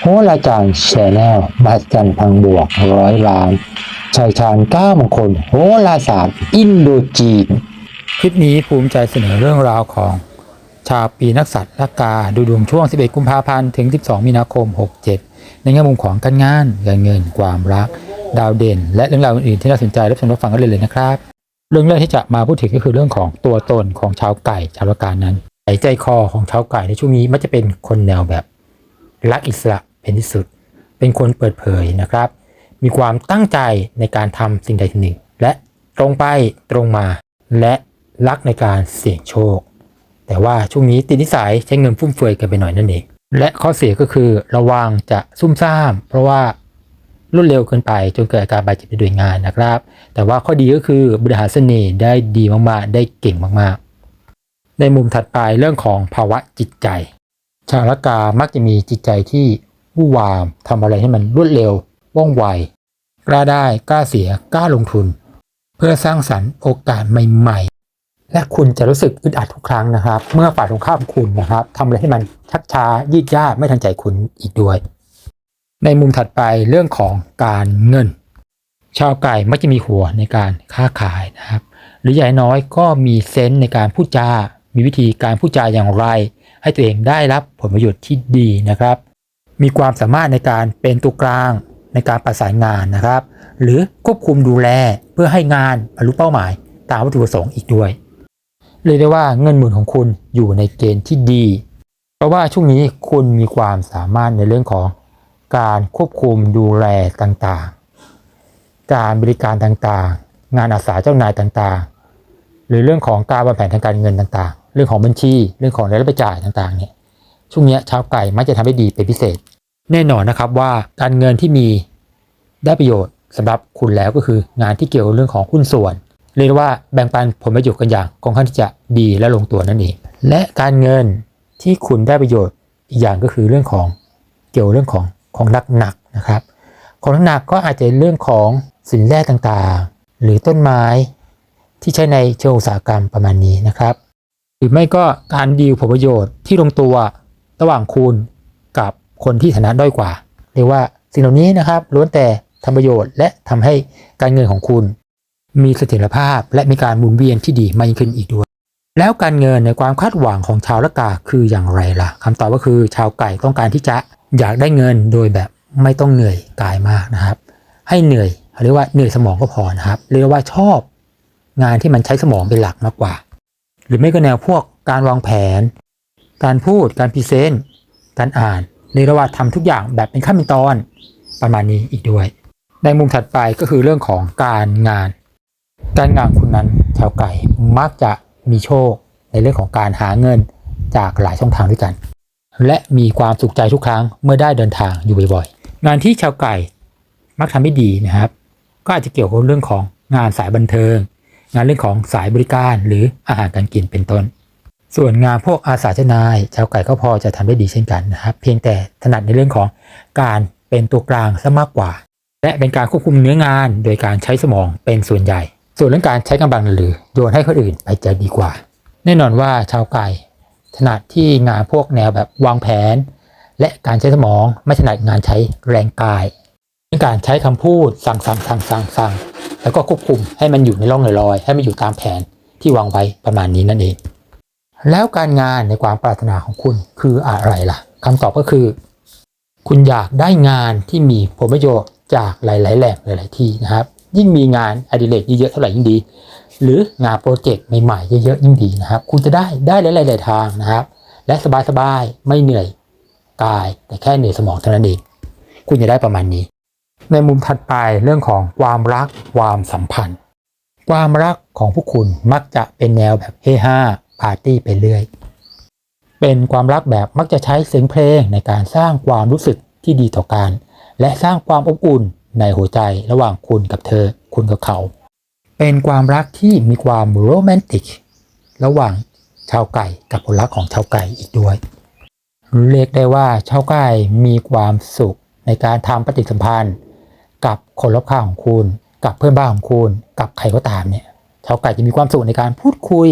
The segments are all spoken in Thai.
โหราจารย์แชนแนลบัสจันพังบวกร้อยล้านชายชาญเก้ามงคลโหราศาสตร์อินโดจีน คลิปนี้ภูมิใจเสนอเรื่องราวของชาวปีนักสัตว์ละกาดูดวงช่วง 11 กุมภาพันธ์ ถึง 12 มีนาคม 67 ในแง่มุมของการงานการเงินความรัก ดาวเด่น และเรื่องราวอื่นๆที่น่าสนใจรับชมรับฟังกันเลยเลยนะครับ เรื่องแรกที่จะมาพูดถึงก็คือเรื่องของตัวตนของชาวไก่ชาวละกานั้นใจใจคอของชาวไก่ในช่วงนี้มักจะเป็นคนแนวแบบ รักอิสระเป็นที่สุด เป็นคนเปิดเผยนะครับ มีความตั้งใจในการทำสิ่งใดสิ่งหนึ่ง และตรงไปตรงมา และรักในการเสี่ยงโชค แต่ว่าช่วงนี้ติดนิสัยใช้เงินฟุ่มเฟือยกันไปหน่อยนั่นเอง และข้อเสียก็คือระวังจะซุ่มซ่าม เพราะว่ารวดเร็วเกินไปจนเกิดอาการบาดเจ็บในด้วยงานนะครับ แต่ว่าข้อดีก็คือบริหารเสน่ห์ได้ดีมากๆ ได้เก่งมากๆ ในมุมถัดไปเรื่องของภาวะจิตใจ ชาวละกามักจะมีจิตใจที่วู่วามทำอะไรให้มันรวดเร็วว่องไวกล้าได้กล้าเสียกล้าลงทุน เพื่อสร้างสรรค์โอกาสใหม่ ๆ และคุณจะรู้สึกอึดอัดทุกครั้งนะครับ เมื่อฝ่ายตรงข้ามคุณนะครับทำอะไรให้มันชักช้ายืดยาดไม่ทันใจคุณอีกด้วย ในมุมถัดไปเรื่องของการเงิน ชาวไก่มักจะมีหัวในการค้าขายนะครับ หรือใหญ่น้อยก็มีเซนส์ในการพูดจา มีวิธีการพูดจาอย่างไร ให้ตัวเองได้รับผลประโยชน์ที่ดีนะครับ มีความสามารถในการเป็นตัวกลางในการประสานงานนะครับ หรือควบคุมดูแลเพื่อให้งานบรรลุเป้าหมาย ตามวัตถุประสงค์อีกด้วยเรียกได้ว่าเงินหมุนของคุณอยู่ในเกณฑ์ที่ดี เพราะว่าช่วงนี้คุณมีความสามารถในเรื่องของการควบคุมดูแลต่างๆ การบริการต่างๆ งานอาสาเจ้านายต่างๆ หรือเรื่องของการวางแผนทางการเงินต่างๆ เรื่องของบัญชี เรื่องของรายรับรายจ่ายต่างๆเนี่ยช่วงนี้ชาวไก่มักจะทำได้ดีเป็นพิเศษ แน่นอนนะครับว่าการเงินที่มีได้ประโยชน์สำหรับคุณแล้วก็คืองานที่เกี่ยวกับเรื่องของหุ้นส่วน เรียกว่าแบ่งปันผลประโยชน์กันอย่างค่อนข้างที่จะดีและลงตัวนั่นเอง และการเงินที่คุณได้ประโยชน์อีกอย่างก็คือเรื่องของเกี่ยวเรื่องของของหนักหนักนะครับ ของหนักๆก็อาจจะเรื่องของสินแร่ต่างๆ หรือต้นไม้ที่ใช้ในเชิงอุตสาหกรรมประมาณนี้นะครับ หรือไม่ก็การดีลผลประโยชน์ที่ลงตัวระหว่างคุณกับคนที่ฐานะด้อยกว่า เรียกว่าสิ่งเหล่านี้นะครับล้วนแต่ทำประโยชน์และทำให้การเงินของคุณ มีเสถียรภาพและมีการหมุนเวียนที่ดีมากยิ่งขึ้นอีกด้วย แล้วการเงินในความคาดหวังของชาวละกาคืออย่างไรล่ะคำตอบก็คือชาวไก่ต้องการที่จะอยากได้เงินโดยแบบไม่ต้องเหนื่อยกายมากนะครับ ให้เหนื่อยเรียกว่าเหนื่อยสมองก็พอนะครับเรียกว่าชอบงานที่มันใช้สมองเป็นหลักมากกว่า หรือไม่ก็แนวพวกการวางแผน การพูดการพรีเซนต์การอ่านเรียกว่าทำทุกอย่างแบบเป็นขั้นเป็นตอนประมาณนี้อีกด้วย ในมุมถัดไปก็คือเรื่องของการงาน การงานคุณนั้นชาวไก่มักจะมีโชคในเรื่องของการหาเงินจากหลายช่องทางด้วยกัน และมีความสุขใจทุกครั้งเมื่อได้เดินทางอยู่บ่อยๆ งานที่ชาวไก่มักทำไม่ดีนะครับ ก็อาจจะเกี่ยวกับเรื่องของงานสายบันเทิง งานเรื่องของสายบริการหรืออาหารการกินเป็นต้น ส่วนงานพวกอาสาเจ้านาย ชาวไก่ก็พอจะทำได้ดีเช่นกันนะครับ เพียงแต่ถนัดในเรื่องของการเป็นตัวกลางซะมากกว่า และเป็นการควบคุมเนื้องานโดยการใช้สมองเป็นส่วนใหญ่ ส่วนเรื่องการใช้กำลังหรือโยนให้คนอื่นไปจะดีกว่า แน่นอนว่าชาวไก่ถนัดที่งานพวกแนวแบบวางแผน และการใช้สมองไม่ถนัดงานใช้แรงกายเป็นการใช้คำพูดสั่งสั่งสั่งสั่งสั่ง แล้วก็ควบคุมให้มันอยู่ในร่องลอยๆให้มันอยู่ตามแผนที่วางไว้ประมาณนี้นั่นเอง แล้วการงานในความปรารถนาของคุณคืออะไรล่ะคำตอบก็คือ คุณอยากได้งานที่มีผลประโยชน์จากหลาย ๆ แหล่งหลาย ๆ ที่นะครับ ยิ่งมีงานอดิเรกเยอะๆเท่าไหร่ยิ่งดี หรืองานโปรเจกต์ใหม่ๆเยอะๆยิ่งดีนะครับ คุณจะได้ได้หลายๆทางนะครับ และสบายๆไม่เหนื่อยกายแต่แค่เหนื่อยสมองเท่านั้นเองคุณจะได้ประมาณนี้ ในมุมถัดไปเรื่องของความรักความสัมพันธ์ ความรักของพวกคุณมักจะเป็นแนวแบบเฮฮาปาร์ตี้ไปเรื่อย เป็นความรักแบบมักจะใช้เสียงเพลงในการสร้างความรู้สึกที่ดีต่อกัน และสร้างความอบอุ่นในหัวใจระหว่างคุณกับเธอ คุณกับเขา เป็นความรักที่มีความโรแมนติก ระหว่างชาวไก่กับคนรักของชาวไก่อีกด้วย เรียกได้ว่าชาวไก่มีความสุขในการทำปฏิสัมพันธ์ กับคนรอบข้างของคุณ กับเพื่อนบ้านของคุณ กับใครก็ตามเนี่ยชาวไก่จะมีความสุขในการพูดคุย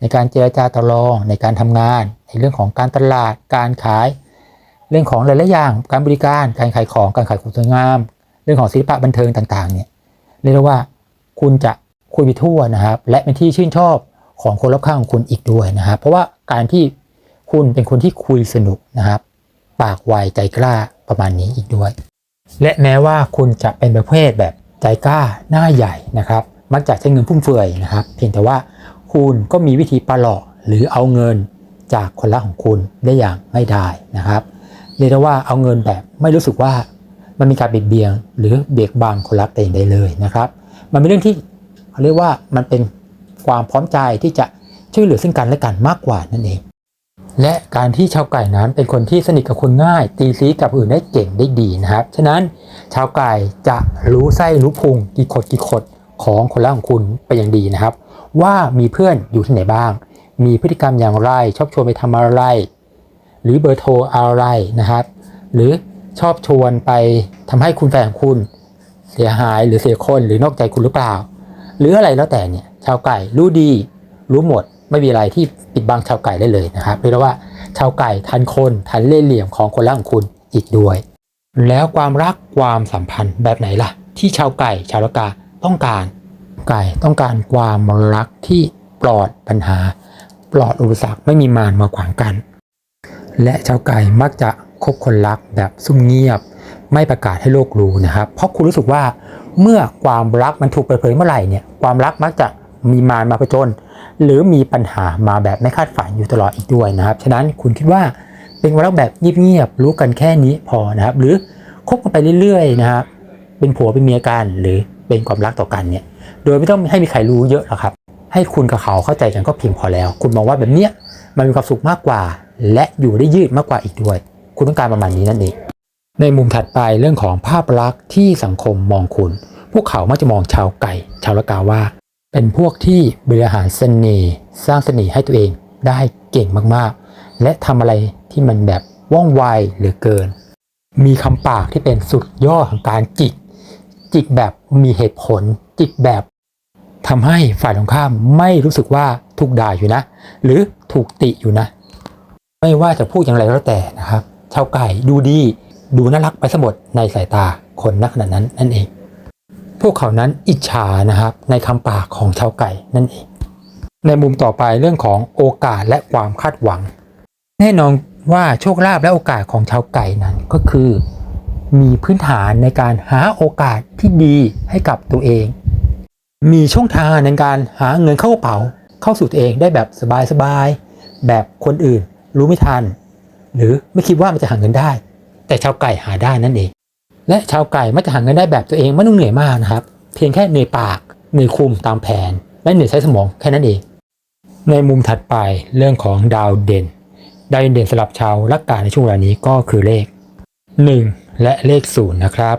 ในการเจรจาต่อรอง ในการทำงาน ในเรื่องของการตลาด การขาย เรื่องของหลายๆอย่าง การบริการ การขายของ การขายของสวยงาม เรื่องของศิลปะบันเทิงต่างๆ เนี่ยเรียกว่าคุณจะคุยไปทั่วนะครับ และเป็นที่ชื่นชอบของคนรอบข้างของคุณอีกด้วยนะครับ เพราะว่าการที่คุณเป็นคนที่คุยสนุกนะครับ ปากไวใจกล้าประมาณนี้อีกด้วย และแม้ว่าคุณจะเป็นประเภทแบบใจกล้าหน้าใหญ่นะครับ มักจะใช้เงินฟุ่มเฟือยนะครับ เพียงแต่ว่าคุณก็มีวิธีปลาหลอกหรือเอาเงินจากคนรักของคุณได้อย่างไม่ได้นะครับเรียกได้ว่าเอาเงินแบบไม่รู้สึกว่ามันมีการเบียดเบียง หรือเบียกบังคนรักแต่อย่างใดเลยนะครับ มันเป็นเรื่องที่เขาเรียกว่ามันเป็นความพร้อมใจที่จะช่วยเหลือซึ่งกันและกันมากกว่านั่นเอง และการที่ชาวไก่นั้นเป็นคนที่สนิทกับคนง่าย ตีซีกับอื่นได้เก่งได้ดีนะครับ ฉะนั้นชาวไก่จะรู้ไส้รู้พุงกี่ขดกี่ขดของคนรักของคุณไปอย่างดีนะครับ ว่ามีเพื่อนอยู่ที่ไหนบ้าง มีพฤติกรรมอย่างไร ชอบชวนไปทำอะไร หรือเบอร์โทรอะไรนะครับ หรือชอบชวนไปทำให้คุณแฟนของคุณ เสียหายหรือเสียคนหรือนอกใจคุณหรือเปล่า หรืออะไรแล้วแต่เนี่ยชาวไก่รู้ดี รู้หมด ไม่มีอะไรที่ปิดบังชาวไก่ได้เลยนะครับเรียกว่าชาวไก่ทันคนทันเล่ห์เหลี่ยมของคนรักของคุณอีกด้วย แล้วความรักความสัมพันธ์แบบไหนล่ะ ที่ชาวไก่ชาวละกาต้องการ ไก่ต้องการความรักที่ปลอดปัญหา ปลอดอุปสรรคไม่มีมารมาขวางกัน และชาวไก่มักจะคบคนรักแบบซุ่มเงียบ ไม่ประกาศให้โลกรู้นะครับ เพราะคุณรู้สึกว่าเมื่อความรักมันถูกเปิดเผยเมื่อไหร่เนี่ยความรักมักจะมีมารมาผจญ หรือมีปัญหามาแบบไม่คาดฝันอยู่ตลอดอีกด้วยนะครับ ฉะนั้นคุณคิดว่าเป็นความรักแบบเงียบๆรู้กันแค่นี้พอนะครับ หรือคบกันไปเรื่อยๆนะครับเป็นผัวเป็นเมียกันหรือเป็นความรักต่อกันเนี่ย โดยไม่ต้องให้มีใครรู้เยอะหรอกครับ ให้คุณกับเขาเข้าใจกันก็เพียงพอแล้ว คุณมองว่าแบบเนี้ยมันมีความสุขมากกว่า และอยู่ได้ยืดมากกว่าอีกด้วย คุณต้องการประมาณนี้นั่นเองในมุมถัดไปเรื่องของภาพลักษณ์ที่สังคมมองคุณ พวกเขามักจะมองชาวไก่ ชาวละกาว่า เป็นพวกที่บริหารเสน่ห์สร้างเสน่ห์ให้ตัวเองได้เก่งมากๆ และทำอะไรที่มันแบบว่องไวเหลือเกิน มีคำปากที่เป็นสุดยอดของการจิก จิกแบบมีเหตุผล จิกแบบทำให้ฝ่ายตรงข้ามไม่รู้สึกว่าถูกด่าอยู่นะ หรือถูกติอยู่นะ ไม่ว่าจะพูดอย่างไรก็แล้วแต่นะครับชาวไก่ดูดีดูน่ารักไปสมบดในสายตาคนนักขนาดนั้นนั่นเอง พวกเขานั้นอิจฉานะครับในคำปากของชาวไก่นั่นเอง ในมุมต่อไปเรื่องของโอกาสและความคาดหวัง แน่นอนว่าโชคลาภและโอกาสของชาวไก่นั้นก็คือ มีพื้นฐานในการหาโอกาสที่ดีให้กับตัวเอง มีช่องทางในการหาเงินเข้ากระเป๋าเข้าสู่ตัวเองได้แบบสบายๆแบบคนอื่นรู้ไม่ทัน หรือไม่คิดว่ามันจะหาเงินได้ แต่ชาวไก่หาได้นั่นเอง และชาวไก่มักจะหาเงินได้แบบตัวเองไม่ต้องเหนื่อยมากนะครับ เพียงแค่เหนื่อยปากเหนื่อยคุมตามแผน และเหนื่อยใช้สมองแค่นั้นเอง ในมุมถัดไปเรื่องของดาวเด่น ดาวเด่นสำหรับชาวลักกาในช่วงเวลานี้ก็คือเลข 1 และเลข0นะครับ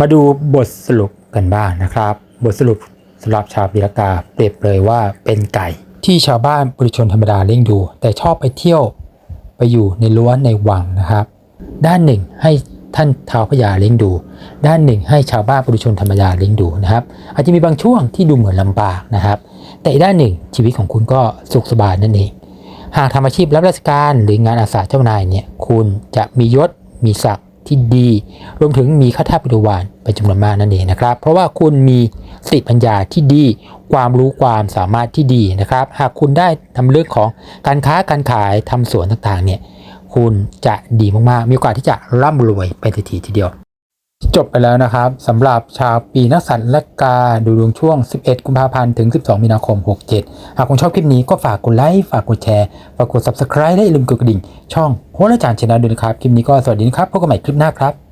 มาดูบทสรุปกันบ้างนะครับ บทสรุปสำหรับชาวปีละกาเปรียบเลยว่าเป็นไก่ ที่ชาวบ้านปุถุชนธรรมดาเลี้ยงดู แต่ชอบไปเที่ยวไปอยู่ในรั้วนในวังนะครับ ด้านหนึ่งให้ ท่านท้าวพญาเลี้ยงดู ด้านหนึ่งให้ชาวบ้านปุถุชนธรรมดาเลี้ยงดูนะครับ อาจจะมีบางช่วงที่ดูเหมือนลำบากนะครับ แต่อีกด้านหนึ่งชีวิตของคุณก็สุขสบายนั่นเองหากทำอาชีพรับราชการหรืองานอาสาเจ้านายเนี่ยคุณจะมียศมีศักดิ์ที่ดี รวมถึงมีข้าทาสบริวารเป็นจำนวนมากนั่นเองนะครับ เพราะว่าคุณมีสติปัญญาที่ดี ความรู้ความสามารถที่ดีนะครับ หากคุณได้ทำเรื่องของการค้าการขายทำสวนต่างๆเนี่ย คุณจะดีมากๆ มีโอกาสที่จะร่ำรวยไปทันทีทีเดียว จบไปแล้วนะครับสำหรับชาวปีนักสัตว์และกาดูดวงช่วง 11 กุมภาพันธ์ ถึง 12 มีนาคม 67 หากคุณชอบคลิปนี้ก็ฝากกดไลค์ฝากกดแชร์ฝากกด subscribe และอย่าลืมกดกระดิ่ง ช่องโหราจารย์ชนะด้วยนะครับ คลิปนี้ก็สวัสดีนะครับพบกันใหม่คลิปหน้าครับ